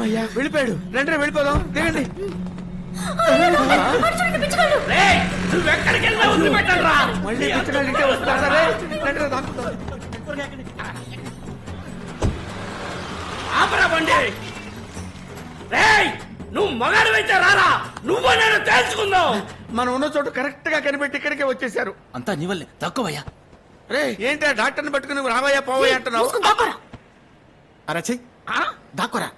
అమ్మయ్యా వెళ్ళిపోయాడు. రండి వెళ్ళిపోదాం. దిగండి. మళ్ళీ పిచ్చగాళ్ళు ఇంటే వస్తారు సరే? రండి దాక్కుందాం. ఆపరా బండి. రేయ్ నువ్వు మగాడివైతే రారా? నువ్వు నేను తేల్చుకుందాం మనం ఉన్న చోటు కరెక్ట్గా కనిపెట్టి ఇక్కడికే వచ్చేసారు అంతా నీ వల్లే. తక్కువయ్యా. రే ఏంటి ఆ డాక్టర్ని పట్టుకుని నువ్వు రావయ్యా పోవయ్యా అంటున్నావు? అరచి దాక్కురా.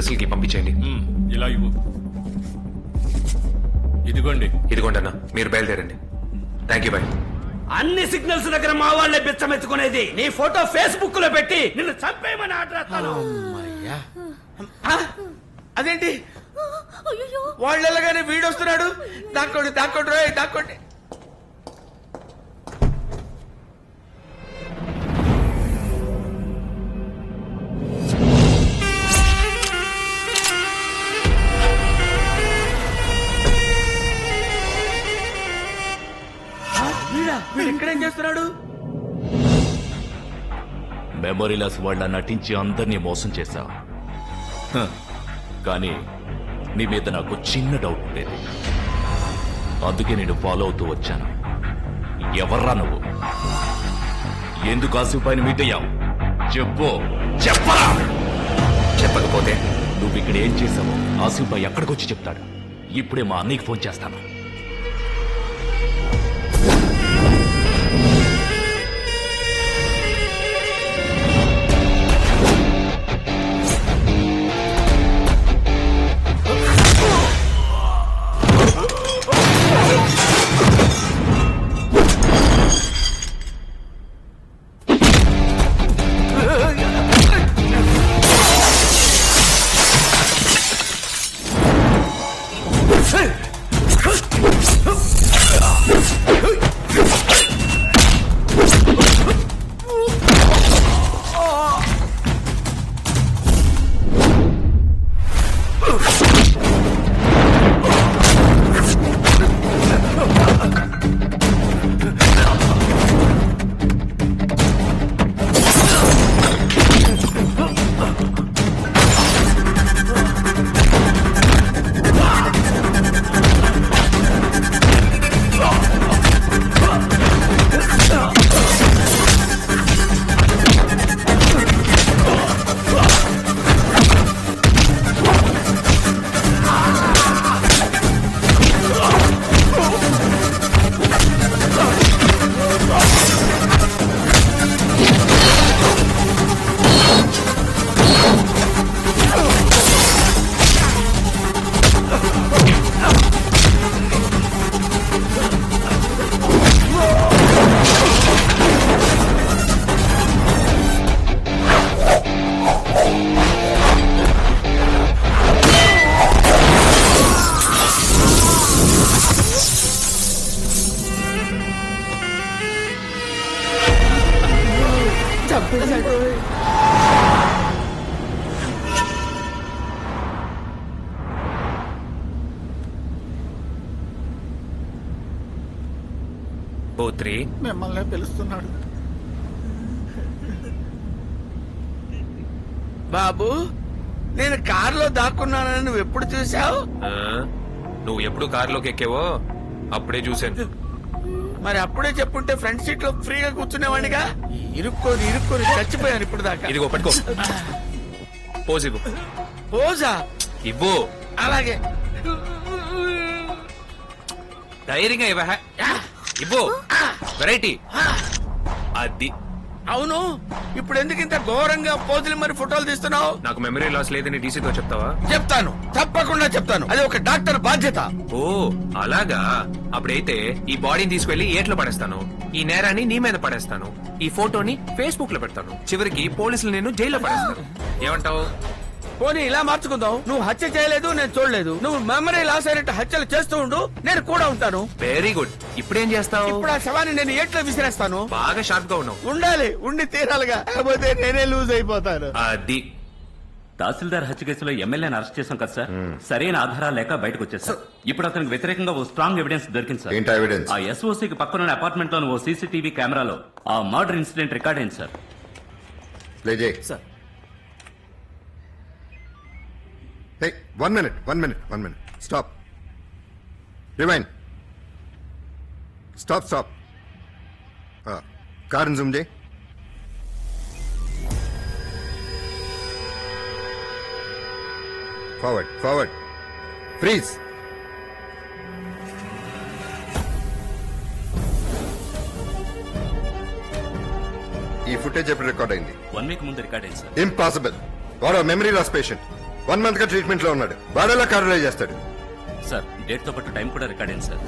పంపించేయండి. ఉమ్, ఇలా ఇవ్వు. ఇదిగోండి. ఇదిగోండి అన్న మీరు బయలుదేరండి. Thank you bye. అన్ని సిగ్నల్స్ దగ్గర మా వాళ్ళే బిచ్చమెత్తుకునేది. నీ ఫోటో ఫేస్బుక్లో పెట్టి నిన్ను చంపేయమని ఆర్డర్ అమ్మయ్యా. ఆ, అదేంటి? వాళ్ళు వెళ్ళగానే వీడు వస్తున్నాడు దాక్కోండి దాక్కోండి రోయ్ దాక్కోండి. ఇక్కడేం చేస్తున్నాడు? మెమరీ లాస్ వాళ్ళ నటించి అందరినీ మోసం చేశావు. హ, కానీ నీ మీద నాకు చిన్న డౌట్ ఉండేది. అందుకే నేను ఫాలో అవుతూ వచ్చాను. ఎవర్రా నువ్వు? ఎందుకు ఆసిఫ్ పైన మీట్ అయ్యావు? చెప్పు. చెప్పరా! చెప్పకపోతే నువ్వు ఇక్కడ ఏం చేసావో ఆసిఫ్ బాయ్ ఎక్కడికి వచ్చి చెప్తాడు. ఇప్పుడే మా అన్నయ్యకి ఫోన్ చేస్తాను. చంపేశాడు రోయ్. ఓ త్రీ మిమ్మల్ని పిలుస్తున్నాడు. బాబు నేను కారులో దాక్కున్నానని నువ్వు ఎప్పుడు చూసావు నువ్వు ఎప్పుడు కారులోకి ఎక్కావో అప్పుడే చూశాను. మరి అప్పుడే చెప్పుంటే ఫ్రంట్ సీట్లో ఫ్రీగా కూర్చునేవాడిగా ఇరుక్కొని ఇరుక్కొని చచ్చిపోయాను ఇప్పుడు దాకా. ఇదిగో పట్టుకో. పోజ్ ఇవ్వు. పోజా? ఇవ్వు. అలాగే. ధైర్యంగా ఇవ్వ. ఇవ్వు. వెరైటీ అది. అవును. ఇప్పుడు ఎందుకు ఇంత ఘోరంగా పోజులు మరి ఫోటోలు తీస్తున్నావు? నాకు మెమరీ లాస్ లేదని డీసీతో చెప్తావా? చెప్తాను. తప్పకుండా చెప్తాను. అది ఒక డాక్టర్ బాధ్యత. ఓ అలాగా? అప్పుడైతే ఈ బాడీని తీసుకెళ్ళి ఏట్లో పడేస్తాను. ఈ నేరాన్ని నీ మీద పడేస్తాను. ఈ ఫోటోని ఫేస్బుక్లో పెడతాను. చివరికి పోలీసులు నేను జైల్లో పడేస్తాను ఏమంటావు? పోనీ ఇలా మార్చుకుందాం. నువ్వు హత్య చేయలేదు నేను చూడలేదు. నువ్వు మెమరీ లాస్ అయినట్టు హత్యలు చేస్తూ ఉండు నేను కూడా ఉంటాను. వెరీ గుడ్ ఇప్పుడేం చేస్తావు? ఇప్పుడు ఆ శవాన్ని నేను ఎట్లా విసిరేస్తాను. బాగా షార్ప్గా ఉన్నావు. ఉండాలి ఉండి తీరాలిగా. కాకపోతే నేనే లూజ్ అయిపోతాను. అది. తహసీల్దార్ హత్య కేసులో ఎమ్మెల్యేని అరెస్ట్ చేశాం కదా సార్. సరైన ఆధారాలు లేక బయటకు వచ్చేసారు ఇప్పుడు అతనికి వ్యతిరేకంగా ఓ స్ట్రాంగ్ ఎవిడెన్స్ దొరికింది సార్. ఏంటా ఎవిడెన్స్ ఆ ఎస్ఓసీకి పక్కన అపార్ట్మెంట్లోని ఓ సీసీటీవీ కెమెరాలో ఆ మర్డర్ ఇన్సిడెంట్ రికార్డ్ అయింది సార్? ప్లే చేయి. Sir one minute one minute one minute stop remain stop stop కాርን zoom చేయి ఫార్వర్డ్ ఫార్వర్డ్ ఫ్రీజ్ ఈ ఫుటేజ్ ఎప్పుడు రికార్డ్ అయింది? వన్ వీక్ ముందు రికార్డ్ అయింది సార్ ఇంపాసిబుల్ వాడు మెమరీ లాస్ పేషెంట్ వన్ మంత్గా ట్రీట్మెంట్లో ఉన్నాడు. వాడేలా కారులో చేస్తాడు? సార్ డేట్తో పాటు టైం కూడా రికార్డ్ అయింది సార్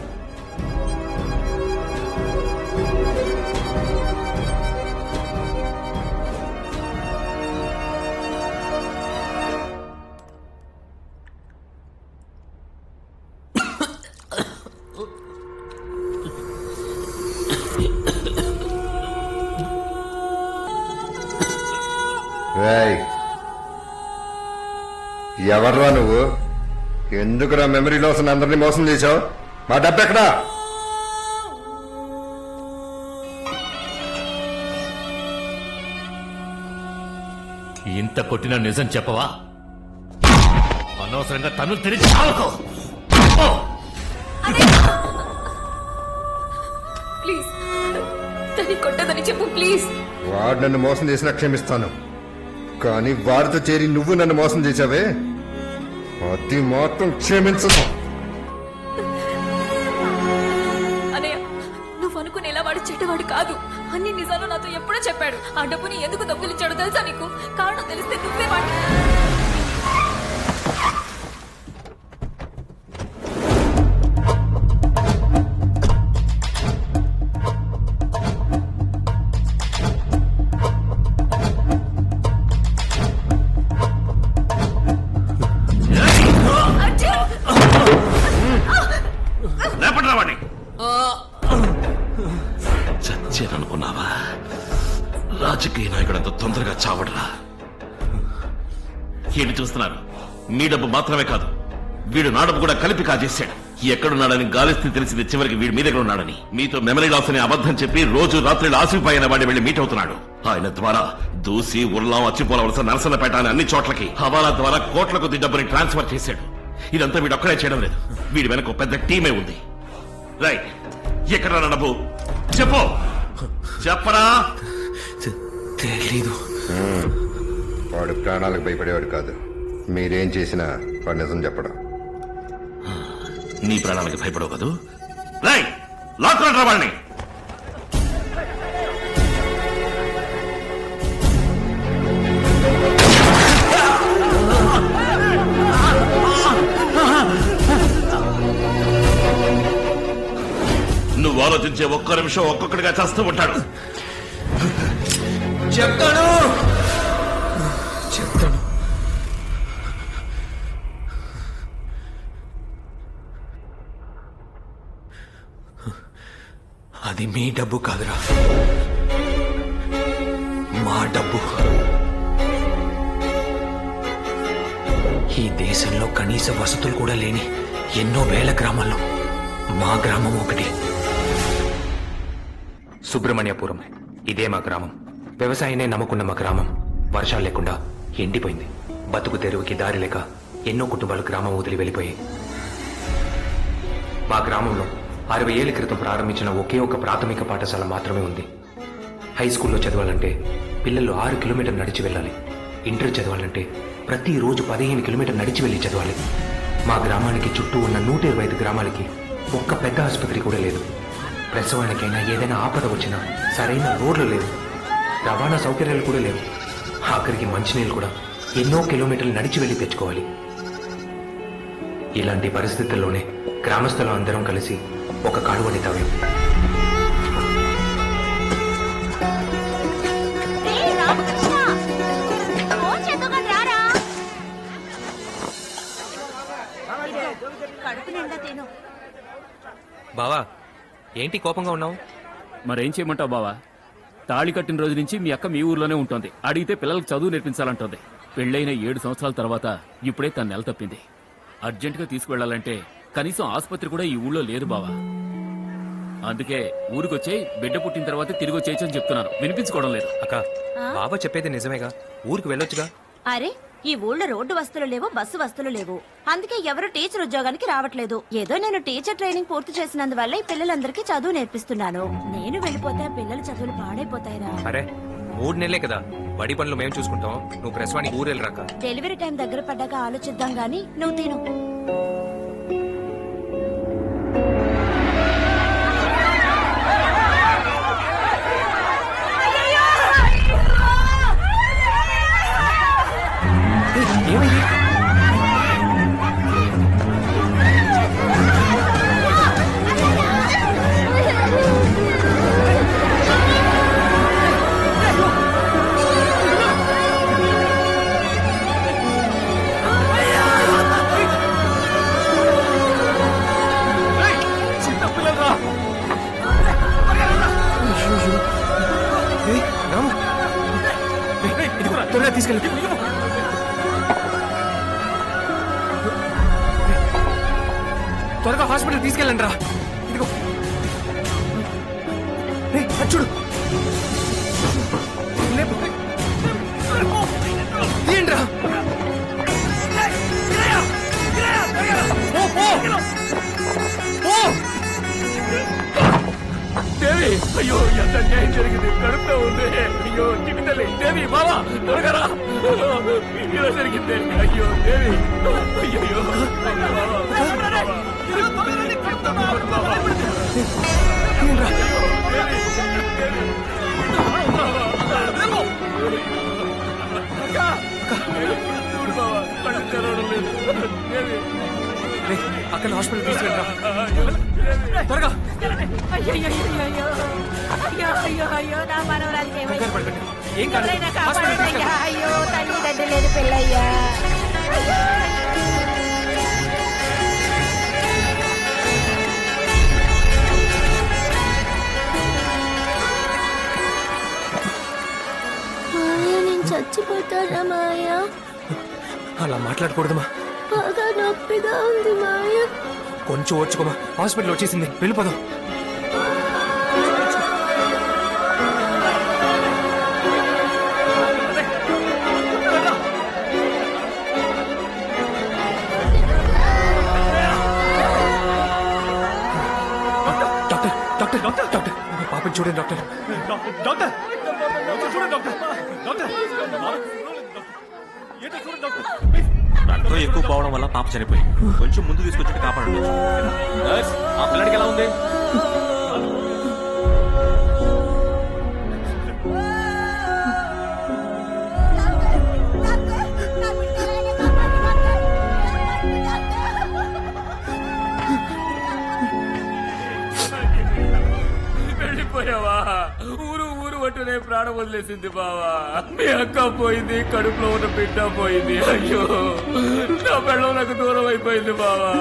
ఎవర్రా నువ్వు? ఎందుకురా మెమరీ లాస్ అని అందరినీ మోసం చేశావు? మా డబ్బు ఎక్కడా? ఇంత కొట్టిన నిజం చెప్పవా? అనవసరంగా తను తెరిచి చావకు! ప్లీజ్. తని కొట్టదని చెప్పు ప్లీజ్. వాడు నన్ను మోసం చేసినా క్షమిస్తాను. కానీ వాడితో చేరి నువ్వు నన్ను మోసం చేశావే? అది మాత్రం క్షమించను. అనయ్య నువ్వు అనుకునేలా వాడు చెడ్డవాడు కాదు. అన్ని నిజాలు నాతో ఎప్పుడో చెప్పాడు. ఆ డబ్బుని ఎందుకు దొంగిలించాడో తెలుసా నీకు? కారణం తెలిస్తే నువ్వే వాడు వాడిని చచ్చారనుకున్నావా రాజకీయ నాయకుడు అంత తొందరగా చావడరా. ఏంటి చూస్తున్నారు? మీ డబ్బు మాత్రమే కాదు వీడు నా డబ్బు కూడా కలిపి కాజేశాడు. ఎక్కడున్నాడని గాలిస్తే తెలిసింది చివరికి వీడి మీ దగ్గర ఉన్నాడని మీతో మెమరీ లాస్ అని అబద్ధం చెప్పి రోజు రాత్రి ఆసిపోయిన వాడి వెళ్ళి మీట్ అవుతున్నాడు. ఆయన ద్వారా దూసి ఉర్లాం అచ్చిపోలవలస నరసన్నపేట అని అన్ని చోట్లకి హవాలా ద్వారా కోట్ల కొద్ది డబ్బుని ట్రాన్స్ఫర్ చేశాడు. ఇదంతా వీడు ఒక్కడే చేయడం లేదు. వీడి వెనక ఒక పెద్ద టీమే ఉంది. రైట్. ఎక్కడ డబ్బు చెప్పు. చెప్పరా తెలీదు. వాడు ప్రాణాలకు భయపడేవాడు కాదు. మీరేం చేసినా వాడు నిజం చెప్పడం. నీ ప్రాణాలకి భయపడవు కదూ? రై లాక్రా వాడిని ఆలోచించే ఒక్క నిమిషం ఒక్కొక్కడిగా చేస్తూ ఉంటాడు. చెప్తాను. చెప్తాను. అది మీ డబ్బు కాదురా. మా డబ్బు. ఈ దేశంలో కనీస వసతులు కూడా లేని ఎన్నో వేల గ్రామాల్లో మా గ్రామం ఒకటి. సుబ్రహ్మణ్యపురం. ఇదే మా గ్రామం. వ్యవసాయనే నమ్ముకున్న మా గ్రామం. వర్షాలు లేకుండా ఎండిపోయింది. బతుకు తెరువుకి దారి లేక ఎన్నో కుటుంబాలు గ్రామం వదిలి వెళ్ళిపోయాయి. మా గ్రామంలో అరవై ఏళ్ళ క్రితం ప్రారంభించిన ఒకే ఒక ప్రాథమిక పాఠశాల మాత్రమే ఉంది. హై స్కూల్లో చదవాలంటే పిల్లలు ఆరు కిలోమీటర్ నడిచి వెళ్ళాలి. ఇంటర్ చదవాలంటే ప్రతిరోజు పదిహేను కిలోమీటర్ నడిచి వెళ్ళి చదవాలి. మా గ్రామానికి చుట్టూ ఉన్న నూట ఇరవై ఐదు గ్రామాలకి ఒక్క పెద్ద ఆసుపత్రి కూడా లేదు. ప్రసవానికైనా ఏదైనా ఆపద వచ్చినా సరైన రోడ్లు లేవు. రవాణా సౌకర్యాలు కూడా లేవు. ఆఖరికి మంచినీళ్ళు కూడా ఎన్నో కిలోమీటర్లు నడిచి వెళ్ళి తెచ్చుకోవాలి. ఇలాంటి పరిస్థితుల్లోనే గ్రామస్తులు అందరం కలిసి ఒక కాలువని తవ్వాం. ఏంటి కోపంగా ఉన్నావు? మరేం చేయమంటావు బావా? తాళి కట్టిన రోజు నుంచి మీ అక్క మీ ఊర్లోనే ఉంటుంది. అడిగితే పిల్లలకు చదువు నేర్పించాలంటుంది. పెళ్ళైన ఏడు సంవత్సరాల తర్వాత ఇప్పుడే తన నెల తప్పింది. అర్జెంటుగా తీసుకువెళ్ళాలంటే కనీసం ఆసుపత్రి కూడా ఈ ఊళ్ళో లేదు బావా. అందుకే ఊరికొచ్చే బిడ్డ పుట్టిన తర్వాత తిరిగి వచ్చేయచ్చు అని చెప్తున్నాను. వినిపించుకోవడం లేదు. అక్క బావ చెప్పేది నిజమేగా? ఊరికి వెళ్ళొచ్చుగా? అరే ఈ ఊళ్ళో రోడ్డు వస్తువులు లేవు బస్సు వస్తువులు లేవు. అందుకే ఎవరు టీచర్ ఉద్యోగానికి రావట్లేదు. ఏదో నేను టీచర్ ట్రైనింగ్ పూర్తి చేసినందువల్ల ఈ పిల్లలందరికీ చదువు నేర్పిస్తున్నాను. నేను వెళ్ళిపోతే పిల్లల చదువులు పాడైపోతాయిరా. అరే మూడు నెలలే కదా. బడి పనులు మేము చూసుకుంటాం. నువ్వు ప్రసవానికి ఊరు వెళ్ళరాక డెలివరీ టైం దగ్గర పడ్డాక ఆలోచిద్దాం గాని నువ్వు తిను. తీసుకెళ్ళండి రా ఇదిగో చూడు. దేవి. అయ్యో ఎంత అన్యాయం జరిగింది. కడుపులో ఉంది. అయ్యో చిట్టి తల్లి దేవి బావా త్వరగా రా. ఇలా జరిగింది. అయ్యో దేవి. అయ్యో అక్కడ హాస్పిటల్ తీసుకెళ్ళి రా త్వరగా. ఏం కాదు అయ్యో తల్లిదండ్రులు లేదు పిల్లయ్యా నేను చచ్చిపోతానా మాయా? అలా మాట్లాడకూడదమ్మా బాగా నొప్పిగా ఉంది మాయా. కొంచెం ఓర్చుకోమా? హాస్పిటల్ వచ్చేసింది. వెళ్ళిపోదాం డాక్టర్ డాక్టర్ డాక్టర్ డాక్టర్. మా పాపని చూడండి డాక్టర్. డాక్టర్ చూడండి డాక్టర్ డాక్టర్. రక్తం ఎక్కువ పోవడం వల్ల పాప చనిపోయింది. కొంచెం ముందు తీసుకొచ్చి కాపాడండి. ఆ పిల్లడికి ఎలా ఉంది? వెళ్ళిపోయావా? ఊరు ఊరు పట్టునే ప్రాణం వదిలేసింది బావా. మీ అక్క పోయింది కడుపులో ఉన్న బిడ్డ పోయింది. అయ్యో నా పెళ్ళం నాకు దూరం అయిపోయింది బావా.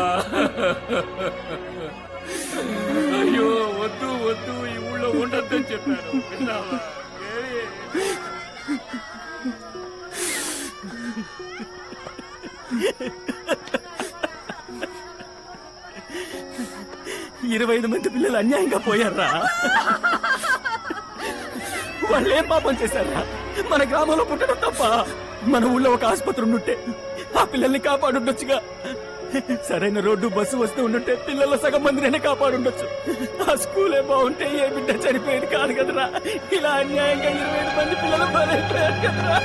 అయ్యో వద్దు వద్దు ఈ ఊళ్ళో ఉండొద్దని చెప్పాను. విన్నావా? ఇరవై ఐదు మంది పిల్లలు అన్యాయంగా పోయారా? వాళ్ళు ఏం పాపం చేశారా? మన గ్రామంలో పుట్టడం తప్ప మన ఊళ్ళో ఒక ఆసుపత్రి ఉండుంటే ఆ పిల్లల్ని కాపాడుండొచ్చుగా. సరైన రోడ్డు బస్సు వస్తూ ఉండుంటే పిల్లల సగం మందినే కాపాడుండొచ్చు. ఆ స్కూలే బాగుంటే ఏ బిడ్డ చనిపోయేది కాదు కదరా? ఇలా అన్యాయంగా ఇరవై ఐదు మంది పిల్లలు బలైపోయారు కదరా?